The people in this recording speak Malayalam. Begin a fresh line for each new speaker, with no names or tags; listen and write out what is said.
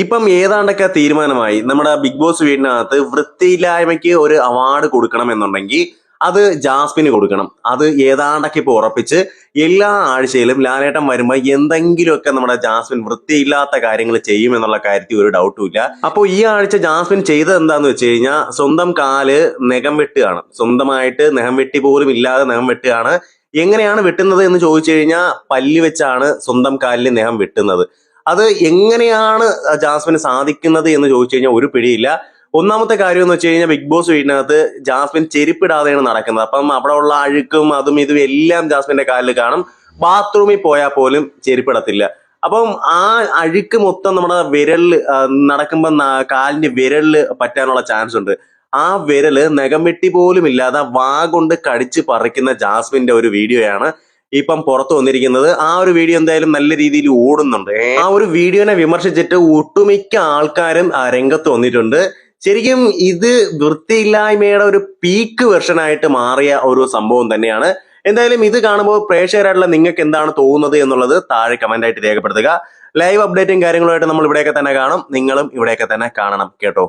ഇപ്പം ഏതാണ്ടൊക്കെ തീരുമാനമായി നമ്മുടെ ബിഗ് ബോസ് വീടിനകത്ത് വൃത്തിയില്ലായ്മയ്ക്ക് ഒരു അവാർഡ് കൊടുക്കണം എന്നുണ്ടെങ്കിൽ അത് ജാസ്മിന് കൊടുക്കണം. അത് ഏതാണ്ടൊക്കെ ഇപ്പൊ ഉറപ്പിച്ച് എല്ലാ ആഴ്ചയിലും ലാലേട്ടൻ വരുമ്പോൾ എന്തെങ്കിലുമൊക്കെ നമ്മുടെ ജാസ്മിൻ വൃത്തിയില്ലാത്ത കാര്യങ്ങൾ ചെയ്യും എന്നുള്ള കാര്യത്തിൽ ഒരു ഡൗട്ടും ഇല്ല. അപ്പോൾ ഈ ആഴ്ച ജാസ്മിൻ ചെയ്തത് എന്താന്ന് വെച്ച് കഴിഞ്ഞാൽ സ്വന്തം കാൽ നഖം വെട്ടുകയാണ്. സ്വന്തമായിട്ട് നഖം വെട്ടി പോലും ഇല്ലാതെ നഖം വെട്ടുകയാണ്. എങ്ങനെയാണ് വെട്ടുന്നത് എന്ന് ചോദിച്ചു കഴിഞ്ഞാൽ പല്ലി വെച്ചാണ് സ്വന്തം കാലിൽ നഖം വെട്ടുന്നത്. അത് എങ്ങനെയാണ് ജാസ്മിന് സാധിക്കുന്നത് എന്ന് ചോദിച്ചു കഴിഞ്ഞാൽ ഒരു പിടിയില്ല. ഒന്നാമത്തെ കാര്യം എന്ന് വെച്ച് കഴിഞ്ഞാൽ ബിഗ് ബോസ് വീടിനകത്ത് ജാസ്മിൻ ചെരുപ്പിടാതെയാണ് നടക്കുന്നത്. അപ്പം അവിടെ ഉള്ള അഴുക്കും അതും ഇതും എല്ലാം ജാസ്മിന്റെ കാലിൽ കാണും. ബാത്റൂമിൽ പോയാൽ പോലും ചെരുപ്പിടത്തില്ല. അപ്പം ആ അഴുക്ക് മൊത്തം നമ്മുടെ വിരലിൽ നടക്കുമ്പോൾ കാലിന്റെ വിരലിൽ പറ്റാനുള്ള ചാൻസ് ഉണ്ട്. ആ വിരൽ നഖം വെട്ടി പോലും ഇല്ലാതെ വാ കൊണ്ട് കടിച്ച് പറിക്കുന്ന ജാസ്മിന്റെ ഒരു വീഡിയോയാണ്. ഇപ്പം പുറത്തു വന്നിരിക്കുന്നത്. ആ ഒരു വീഡിയോ എന്തായാലും നല്ല രീതിയിൽ ഓടുന്നുണ്ട്. ആ ഒരു വീഡിയോനെ വിമർശിച്ചിട്ട് ഒട്ടുമിക്ക ആൾക്കാരും രംഗത്ത് വന്നിട്ടുണ്ട്. ശരിക്കും ഇത് വൃത്തിയില്ലായ്മയുടെ ഒരു പീക്ക് വെർഷനായിട്ട് മാറിയ ഒരു സംഭവം തന്നെയാണ്. എന്തായാലും ഇത് കാണുമ്പോൾ പ്രേക്ഷകരായിട്ടുള്ള നിങ്ങൾക്ക് എന്താണ് തോന്നുന്നത് എന്നുള്ളത് താഴെ കമന്റ് ആയിട്ട് രേഖപ്പെടുത്തുക. ലൈവ് അപ്ഡേറ്റും കാര്യങ്ങളുമായിട്ട് നമ്മൾ ഇവിടെയൊക്കെ തന്നെ കാണും. നിങ്ങളും ഇവിടെയൊക്കെ തന്നെ കാണണം. കേട്ടോ?